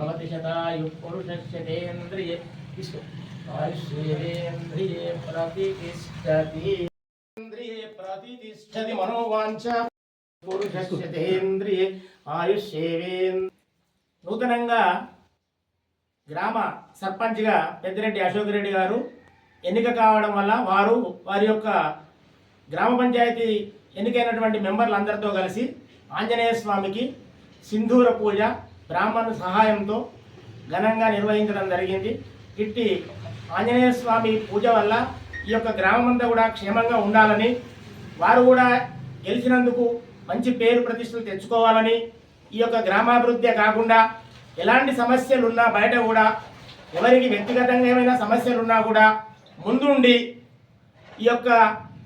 భవతి శతాయు పురుషస్యేంద్రియ ఆయుష్యేంద్రియే ప్రతిష్టతి ఇంద్రియే ప్రతిష్టతి మనోవాంఛ పురుషస్యేంద్రియే ఆయుష్యేవేంద్రియ నూతనంగా గ్రామ సర్పంచ్గా పెద్దిరెడ్డి అశోక్ రెడ్డి గారు ఎన్నిక కావడం వల్ల వారు వారి యొక్క గ్రామ పంచాయతీ ఎన్నికైనటువంటి మెంబర్లందరితో కలిసి ఆంజనేయ స్వామికి సింధూర పూజ బ్రాహ్మణు సహాయంతో ఘనంగా నిర్వహించడం జరిగింది. ఇట్టి ఆంజనేయ స్వామి పూజ వల్ల ఈ యొక్క గ్రామం అంతా కూడా క్షేమంగా ఉండాలని వారు కూడా గెలిచినందుకు మంచి పేరు ప్రతిష్టలు తెచ్చుకోవాలని ఈ యొక్క గ్రామాభివృద్ధి కాకుండా ఎలాంటి సమస్యలు ఉన్నా బయట కూడా ఎవరికి వ్యక్తిగతంగా ఏమైనా సమస్యలు ఉన్నా కూడా ముందుండి ఈ యొక్క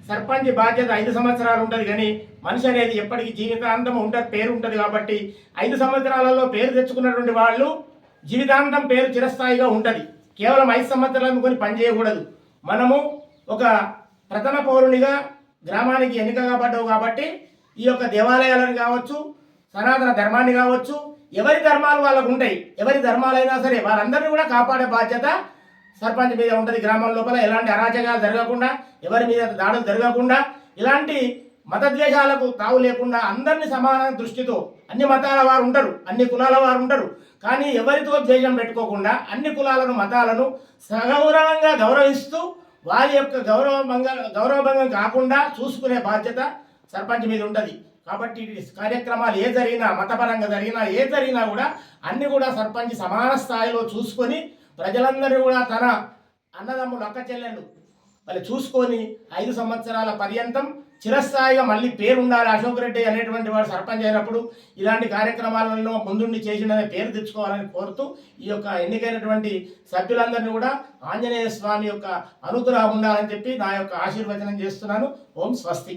సర్పంచ్ బాధ్యత ఐదు సంవత్సరాలు ఉంటుంది కానీ మనిషి అనేది ఎప్పటికీ జీవితాంతం ఉంటుంది పేరు ఉంటుంది కాబట్టి ఐదు సంవత్సరాలలో పేరు తెచ్చుకున్నటువంటి వాళ్ళు జీవితాంతం పేరు చిరస్థాయిగా ఉంటుంది. కేవలం ఐదు సంవత్సరాలు అనుకొని పనిచేయకూడదు మనము ఒక ప్రథమ పౌరునిగా గ్రామానికి ఎన్నిక కాబడ్డావు కాబట్టి ఈ యొక్క దేవాలయాలను కావచ్చు సనాతన ధర్మాన్ని కావచ్చు ఎవరి ధర్మాలు వాళ్ళకు ఉంటాయి ఎవరి ధర్మాలైనా సరే వారందరినీ కూడా కాపాడే బాధ్యత సర్పంచ్ మీద ఉంటుంది గ్రామం లోపల ఎలాంటి అరాచకాలు జరగకుండా ఎవరి మీద దాడులు జరగకుండా ఇలాంటి మతద్వేషాలకు తావు లేకుండా అందరినీ సమాన దృష్టితో అన్ని మతాల వారు ఉంటారు అన్ని కులాల వారు ఉంటారు కానీ ఎవరితో ద్వేషం పెట్టుకోకుండా అన్ని కులాలను మతాలను సగౌరవంగా గౌరవిస్తూ వారి యొక్క గౌరవభంగ గౌరవభంగం కాకుండా చూసుకునే బాధ్యత సర్పంచ్ మీద ఉంటుంది. కాబట్టి కార్యక్రమాలు ఏ జరిగినా మతపరంగా జరిగినా ఏ జరిగినా కూడా అన్ని కూడా సర్పంచ్ సమాన స్థాయిలో చూసుకొని ప్రజలందరూ కూడా తన అన్నదమ్ములు అక్క చెల్లెళ్ళు వాళ్ళు చూసుకొని ఐదు సంవత్సరాల పర్యంతం చిరస్థాయిగా మళ్ళీ పేరు ఉండాలి అశోక్ రెడ్డి అనేటువంటి వాడు సర్పంచ్ అయినప్పుడు ఇలాంటి కార్యక్రమాలలో ముందుండి చేసిండనే పేరు తెచ్చుకోవాలని కోరుతూ ఈ యొక్క ఎన్నికైనటువంటి సభ్యులందరినీ కూడా ఆంజనేయ స్వామి యొక్క అనుగ్రహం ఉండాలని చెప్పి నా యొక్క ఆశీర్వచనం చేస్తున్నాను. ఓం స్వస్తి.